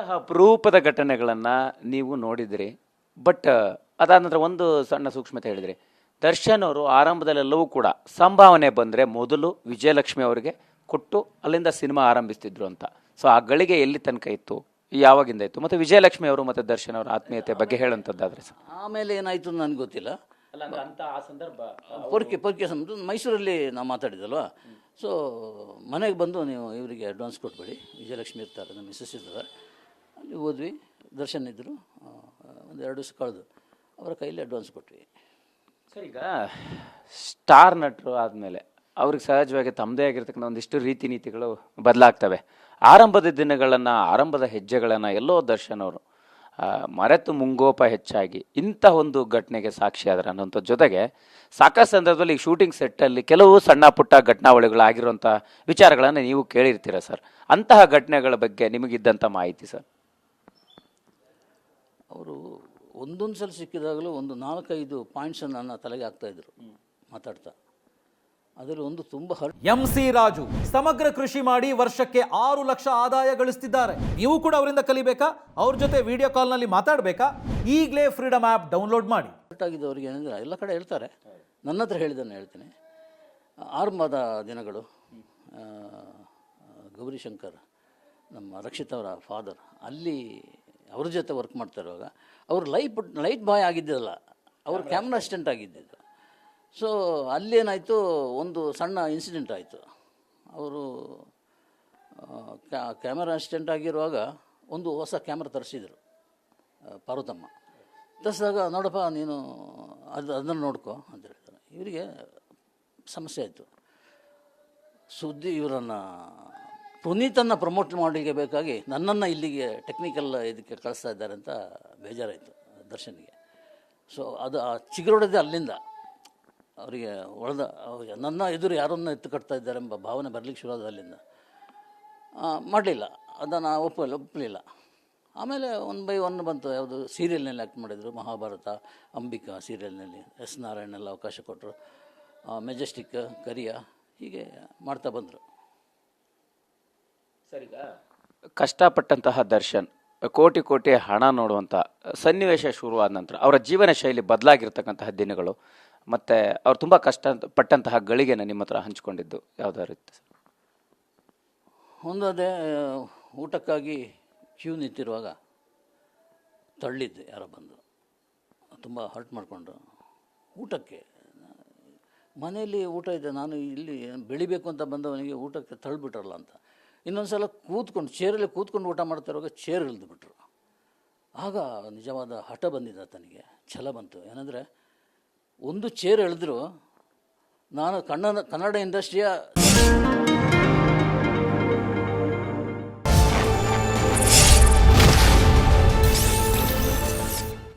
ಇಂತಹ ಅಪರೂಪದ ಘಟನೆಗಳನ್ನು ನೀವು ನೋಡಿದ್ರಿ. ಬಟ್ ಅದಾದ ನಂತರ ಒಂದು ಸಣ್ಣ ಸೂಕ್ಷ್ಮತೆ ಹೇಳಿದ್ರಿ. ದರ್ಶನ್ ಅವರು ಆರಂಭದಲ್ಲೆಲ್ಲವೂ ಕೂಡ ಸಂಭಾವನೆ ಬಂದರೆ ಮೊದಲು ವಿಜಯಲಕ್ಷ್ಮಿ ಅವರಿಗೆ ಕೊಟ್ಟು ಅಲ್ಲಿಂದ ಸಿನಿಮಾ ಆರಂಭಿಸ್ತಿದ್ರು ಅಂತ. ಸೊ ಆ ಗಳಿಗೆ ಎಲ್ಲಿ ತನಕ ಇತ್ತು? ಯಾವಾಗಿಂದ ಇತ್ತು? ಮತ್ತು ವಿಜಯಲಕ್ಷ್ಮಿ ಅವರು ಮತ್ತು ದರ್ಶನ್ ಅವರ ಆತ್ಮೀಯತೆ ಬಗ್ಗೆ ಹೇಳುವಂಥದ್ದಾದ್ರೆ ಸರ್. ಆಮೇಲೆ ಏನಾಯಿತು ನನಗೆ ಗೊತ್ತಿಲ್ಲ. ಅಲ್ಲ ಅಂತ ಆ ಸಂದರ್ಭ ಪೊರ್ಕೆ ಪೊರ್ಕೆ ಸಂಬಂಧ ಮೈಸೂರಲ್ಲಿ ನಾವು ಮಾತಾಡಿದಲ್ವಾ ಸೊ ಮನೆಗೆ ಬಂದು ನೀವು ಇವರಿಗೆ ಅಡ್ವಾನ್ಸ್ ಕೊಟ್ಬಿಡಿ. ವಿಜಯಲಕ್ಷ್ಮಿ ಇರ್ತಾರೆ ನಮ್ಮ ಮಿಸ್ಸಸ್ ಇದ್ದಾರೆ ಅಲ್ಲಿ ಹೋದ್ವಿ, ದರ್ಶನ್ ಇದ್ದರು ಒಂದು ಎರಡು ದಿವಸ ಕಳೆದು. ಅವರ ಕೈಯಲ್ಲಿ ಅಡ್ವಾನ್ಸ್ ಕೊಟ್ವಿ. ಸರ್, ಈಗ ಸ್ಟಾರ್ ನಟರು ಆದಮೇಲೆ ಅವ್ರಿಗೆ ಸಹಜವಾಗಿ ತಮ್ಮದೇ ಆಗಿರ್ತಕ್ಕಂಥ ಒಂದಿಷ್ಟು ರೀತಿ ನೀತಿಗಳು ಬದಲಾಗ್ತವೆ. ಆರಂಭದ ದಿನಗಳನ್ನು, ಆರಂಭದ ಹೆಜ್ಜೆಗಳನ್ನು ಎಲ್ಲೋ ದರ್ಶನ್ ಅವರು ಮರೆತು ಮುಂಗೋಪ ಹೆಚ್ಚಾಗಿ ಇಂಥ ಒಂದು ಘಟನೆಗೆ ಸಾಕ್ಷಿಯಾದ್ರೆ ಅನ್ನೋಂಥ ಜೊತೆಗೆ ಸಾಕಷ್ಟು ಸಂದರ್ಭದಲ್ಲಿ ಈ ಶೂಟಿಂಗ್ ಸೆಟ್ಟಲ್ಲಿ ಕೆಲವು ಸಣ್ಣ ಪುಟ್ಟ ಘಟನಾವಳಿಗಳು ಆಗಿರುವಂಥ ವಿಚಾರಗಳನ್ನು ನೀವು ಕೇಳಿರ್ತೀರ ಸರ್? ಅಂತಹ ಘಟನೆಗಳ ಬಗ್ಗೆ ನಿಮಗಿದ್ದಂಥ ಮಾಹಿತಿ ಸರ್? ಅವರು ಒಂದೊಂದು ಸಲ ಸಿಕ್ಕಿದಾಗಲೂ ಒಂದು ನಾಲ್ಕೈದು ಪಾಯಿಂಟ್ಸನ್ನು ನನ್ನ ತಲೆಗೆ ಹಾಕ್ತಾಯಿದ್ರು ಮಾತಾಡ್ತಾ. ಅದರಲ್ಲಿ ಒಂದು ತುಂಬ ಹರ್ ಎಂ ಸಿ ರಾಜು ಸಮಗ್ರ ಕೃಷಿ ಮಾಡಿ ವರ್ಷಕ್ಕೆ ಆರು ಲಕ್ಷ ಆದಾಯ ಗಳಿಸ್ತಿದ್ದಾರೆ. ನೀವು ಕೂಡ ಅವರಿಂದ ಕಲಿಬೇಕಾ? ಅವ್ರ ಜೊತೆ ವಿಡಿಯೋ ಕಾಲ್ನಲ್ಲಿ ಮಾತಾಡಬೇಕಾ? ಈಗಲೇ ಫ್ರೀಡಮ್ ಆ್ಯಪ್ ಡೌನ್ಲೋಡ್ ಮಾಡಿ. ಆಗಿದ್ದವ್ರಿಗೆ ಏನಂದ್ರೆ ಎಲ್ಲ ಕಡೆ ಹೇಳ್ತಾರೆ. ನನ್ನ ಹತ್ರ ಹೇಳಿದ್ದನ್ನು ಹೇಳ್ತೀನಿ. ಆರಂಭದ ದಿನಗಳು ಗೌರಿಶಂಕರ್ ನಮ್ಮ ರಕ್ಷಿತ್ ಅವರ ಫಾದರ್ ಅಲ್ಲಿ ಅವ್ರ ಜೊತೆ ವರ್ಕ್ ಮಾಡ್ತಾ ಇರುವಾಗ ಅವರು ಲೈಟ್ ಲೈಟ್ ಬಾಯ್ ಆಗಿದ್ದಲ್ಲ ಅವರು ಕ್ಯಾಮ್ರಾ ಅಸಿಸ್ಟೆಂಟ್ ಆಗಿದ್ದಿದ್ದು. ಸೊ ಅಲ್ಲೇನಾಯಿತು ಒಂದು ಸಣ್ಣ ಇನ್ಸಿಡೆಂಟ್ ಆಯಿತು. ಅವರು ಕ್ಯಾಮರಾ ಅಸಿಸ್ಟೆಂಟ್ ಆಗಿರುವಾಗ ಒಂದು ಹೊಸ ಕ್ಯಾಮ್ರಾ ತರಿಸಿದರು ಪಾರ್ವತಮ್ಮ ತರಿಸಿದಾಗ ನೋಡಪ್ಪ ನೀನು ಅದು ಅದನ್ನು ನೋಡ್ಕೊ ಅಂತ ಹೇಳ್ತಾರೆ ಇವರಿಗೆ ಸಮಸ್ಯೆ ಆಯಿತು. ಸುದ್ದಿ ಇವರನ್ನು ಪುನೀತನ್ನು ಪ್ರಮೋಟ್ ಮಾಡಲಿಕ್ಕೆ ಬೇಕಾಗಿ ನನ್ನನ್ನು ಇಲ್ಲಿಗೆ ಟೆಕ್ನಿಕಲ್ ಇದಕ್ಕೆ ಕಳಿಸ್ತಾ ಇದ್ದಾರೆ ಅಂತ ಬೇಜಾರಾಯಿತು ದರ್ಶನ್ಗೆ. ಸೊ ಅದು ಆ ಚಿಗುರೊಡೆದೇ ಅಲ್ಲಿಂದ ಅವರಿಗೆ ಒಳದ ನನ್ನ ಎದುರು ಯಾರನ್ನ ಎತ್ತು ಕಟ್ತಾ ಇದ್ದಾರೆ ಎಂಬ ಭಾವನೆ ಬರಲಿಕ್ಕೆ ಶುರುವಾದ ಅಲ್ಲಿಂದ. ಮಾಡಲಿಲ್ಲ. ಅದನ್ನು ಒಪ್ಪಲಿಲ್ಲ ಒಪ್ಪಲಿಲ್ಲ ಆಮೇಲೆ ಒನ್ ಬೈ ಒನ್ ಬಂತು. ಯಾವುದು ಸೀರಿಯಲ್ನಲ್ಲಿ ಆ್ಯಕ್ಟ್ ಮಾಡಿದರು. ಮಹಾಭಾರತ, ಅಂಬಿಕಾ ಸೀರಿಯಲ್ನಲ್ಲಿ ಎಸ್ ನಾರಾಯಣೆಲ್ಲ ಅವಕಾಶ ಕೊಟ್ಟರು ಮೆಜೆಸ್ಟಿಕ್ ಕರಿಯ ಹೀಗೆ ಮಾಡ್ತಾ ಬಂದರು. ಸರ್ ಈಗ ಕಷ್ಟಪಟ್ಟಂತಹ ದರ್ಶನ್ ಕೋಟಿ ಕೋಟಿ ಹಣ ನೋಡುವಂಥ ಸನ್ನಿವೇಶ ಶುರುವಾದ ನಂತರ ಅವರ ಜೀವನ ಶೈಲಿ ಬದಲಾಗಿರ್ತಕ್ಕಂತಹ ದಿನಗಳು ಮತ್ತು ಅವ್ರು ತುಂಬ ಕಷ್ಟ ಪಟ್ಟಂತಹ ಗಳಿಗೆನ ನಿಮ್ಮ ಹತ್ರ ಹಂಚಿಕೊಂಡಿದ್ದು ಯಾವ್ದಾದ್ರು ರೀತಿ ಸರ್? ಒಂದು ಅದೇ ಊಟಕ್ಕಾಗಿ ಕ್ಯೂ ನಿಂತಿರುವಾಗ ತಳ್ಳಿದ್ದೆ ಯಾರೋ ಬಂದು. ತುಂಬ ಹರ್ಟ್ ಮಾಡಿಕೊಂಡು. ಊಟಕ್ಕೆ ಮನೆಯಲ್ಲಿ ಊಟ ಇದೆ ನಾನು ಇಲ್ಲಿ ಬೆಳಿಬೇಕು ಅಂತ ಬಂದವನಿಗೆ ಊಟಕ್ಕೆ ತಳ್ಳಿಬಿಟ್ರಲ್ಲ ಅಂತ. ಇನ್ನೊಂದು ಸಲ ಕೂತ್ಕೊಂಡು ಚೇರಲ್ಲಿ ಕೂತ್ಕೊಂಡು ಊಟ ಮಾಡ್ತಾ ಇರುವಾಗ ಚೇರ್ ಇಳಿದು ಬಿಟ್ರು. ಆಗ ನಿಜವಾದ ಹಠ ಬಂದಿದೆ ತನಗೆ ಛಲ ಬಂತು. ಏನಂದರೆ, ಒಂದು ಚೇರ್ ಎಳೆದ್ರು, ನಾನು ಕನ್ನಡ ಕನ್ನಡ ಇಂಡಸ್ಟ್ರಿಯ